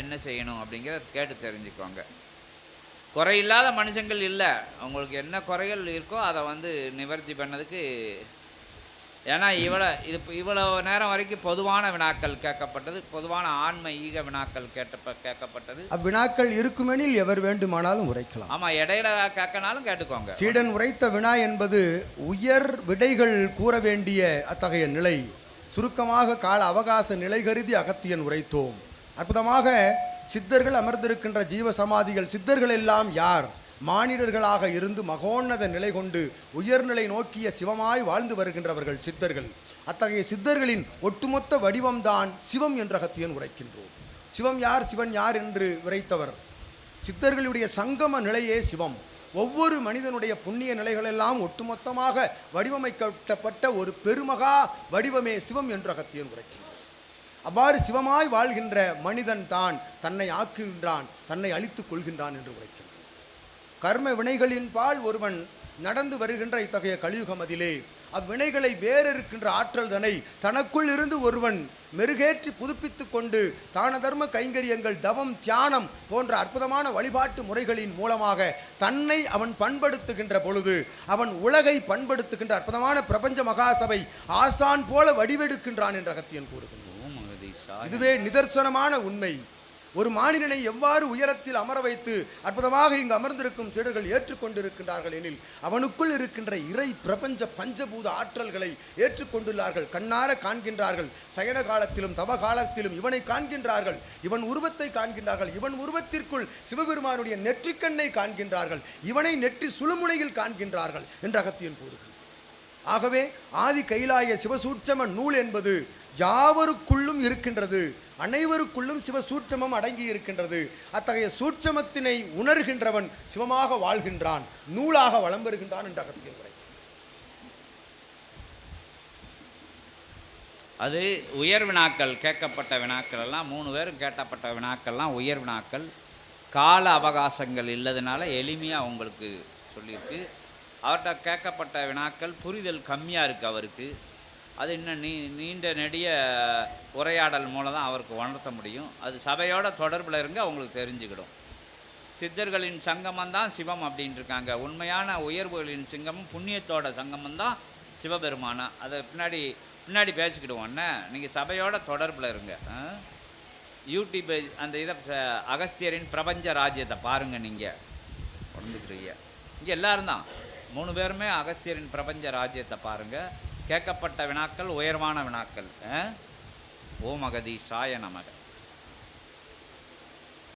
என்ன செய்யணும் அப்படிங்கிறத கேட்டு தெரிஞ்சுக்கோங்க குறையில்லாத மனுஷங்கள் இல்லை. அவங்களுக்கு என்ன குறைகள் இருக்கோ அதை வந்து நிவர்த்தி பண்ணதுக்கு ஏன்னா இவ்வளோ இது இவ்வளோ நேரம் வரைக்கும் பொதுவான வினாக்கள் கேட்கப்பட்டது பொதுவான ஆன்ம ஈக வினாக்கள் கேட்ட கேட்கப்பட்டது. அவ்வினாக்கள் இருக்குமெனில் எவர் வேண்டுமானாலும் உரைக்கலாம். ஆமாம் இடையில கேட்கனாலும் கேட்டுக்கோங்க. சீடன் உரைத்த வினா என்பது உயர் விடைகள் கூற வேண்டிய அத்தகைய நிலை. சுருக்கமாக கால அவகாச நிலை கருதி அகத்தியன் உரைத்தோம். அற்புதமாக சித்தர்கள் அமர்ந்திருக்கின்ற ஜீவ சமாதிகள் சித்தர்கள் எல்லாம் யார்? மானிடர்களாக இருந்து மகோன்னத நிலை கொண்டு உயர்நிலை நோக்கிய சிவமாய் வாழ்ந்து வருகின்றவர்கள் சித்தர்கள். அத்தகைய சித்தர்களின் ஒட்டுமொத்த வடிவம்தான் சிவம் என்ற கத்தியன் உரைக்கின்றோம். சிவம் யார்? சிவன் யார் என்று உரைத்தவர் சித்தர்களுடைய சங்கம நிலையே சிவம். ஒவ்வொரு மனிதனுடைய புண்ணிய நிலைகளெல்லாம் ஒட்டுமொத்தமாக வடிவமைக்கப்பட்ட ஒரு பெருமகா வடிவமே சிவம் என்ற கத்தியன் உரைக்கின்றோம் அவ்வாறு சிவமாய் வாழ்கின்ற மனிதன் தான் தன்னை ஆக்குகின்றான் தன்னை அழித்துக் கொள்கின்றான் என்று உரைக்கிறான் கர்ம வினைகளின் பால் ஒருவன் நடந்து வருகின்ற இத்தகைய கலியுகம் அதிலே அவ்வினைகளை வேறிருக்கின்ற ஆற்றல் தனை தனக்குள் இருந்து ஒருவன் மெருகேற்றி புதுப்பித்துக் கொண்டு தான தர்ம கைங்கரியங்கள் தவம் தியானம் போன்ற அற்புதமான வழிபாட்டு முறைகளின் மூலமாக தன்னை அவன் பண்படுத்துகின்ற பொழுது அவன் உலகை பண்படுத்துகின்ற அற்புதமான பிரபஞ்ச மகாசபை ஆசான் போல வடிவெடுக்கின்றான் என்ற அகத்தியன் கூறுகின்றான். இதுவே நிதர்சனமான உண்மை. ஒரு மாநிலனை எவ்வாறு உயரத்தில் அமர வைத்து அற்புதமாக இங்கு அமர்ந்திருக்கும் சீடர்கள் ஏற்றுக்கொண்டிருக்கின்றார்கள் எனில் அவனுக்குள் இருக்கின்ற இறை பிரபஞ்ச பஞ்சபூத ஆற்றல்களை ஏற்றுக்கொண்டுள்ளார்கள். கண்ணார காண்கின்றார்கள். சயன காலத்திலும் தவ காலத்திலும் இவனை காண்கின்றார்கள். இவன் உருவத்தை காண்கின்றார்கள். இவன் உருவத்திற்குள் சிவபெருமானுடைய நெற்றிக்கண்ணை காண்கின்றார்கள். இவனை நெற்றி சுழுமுனையில் காண்கின்றார்கள். என்று அகத்தியன் கூறுகிறார் ஆகவே ஆதி கைலாய சிவசூட்சம நூல் என்பது யாவருக்குள்ளும் இருக்கின்றது. அனைவருக்குள்ளும் சிவசூட்சமம் அடங்கி இருக்கின்றது. அத்தகைய சூட்சமத்தினை உணர்கின்றவன் சிவமாக வாழ்கின்றான். நூலாக வலம் பெறுகின்றான் என்ற அகத்தியன் உரை. அது உயர் வினாக்கள் கேட்கப்பட்ட வினாக்கள் எல்லாம் மூணு பேரும் கேட்டப்பட்ட வினாக்கள்லாம் உயர் வினாக்கள். கால அவகாசங்கள் இல்லதுனால எளிமையாக உங்களுக்கு சொல்லியிருக்கு. அவர்கிட்ட கேட்கப்பட்ட வினாக்கள் புரிதல் கம்மியாக இருக்குது அவருக்கு. அது இன்னும் நீ நீண்ட நெடிய உரையாடல் மூலம் தான் அவருக்கு உணர்த்த முடியும். அது சபையோட தொடர்பில் இருங்க அவங்களுக்கு தெரிஞ்சுக்கிடும். சித்தர்களின் சங்கமம் தான் சிவம் அப்படின்ட்டு இருக்காங்க. உண்மையான உயர்வுகளின் சிங்கமும் புண்ணியத்தோட சங்கமம் தான் சிவபெருமானா. அதை பின்னாடி பின்னாடி பேசிக்கிடுவோம். என்ன? நீங்கள் சபையோட தொடர்பில் இருங்க. ஆ? யூடியூப் அந்த இதை அகஸ்தியரின் பிரபஞ்ச ராஜ்யத்தை பாருங்கள் நீங்கள் உணர்ந்துக்கிறீங்க இங்கே எல்லோரும் தான். மூணு பேருமே அகஸ்தியரின் பிரபஞ்ச ராஜ்யத்தை பாருங்கள் கேட்கப்பட்ட வினாக்கள் உயர்வான வினாக்கள். ஆ? ஓம் அகதி சாய நமக.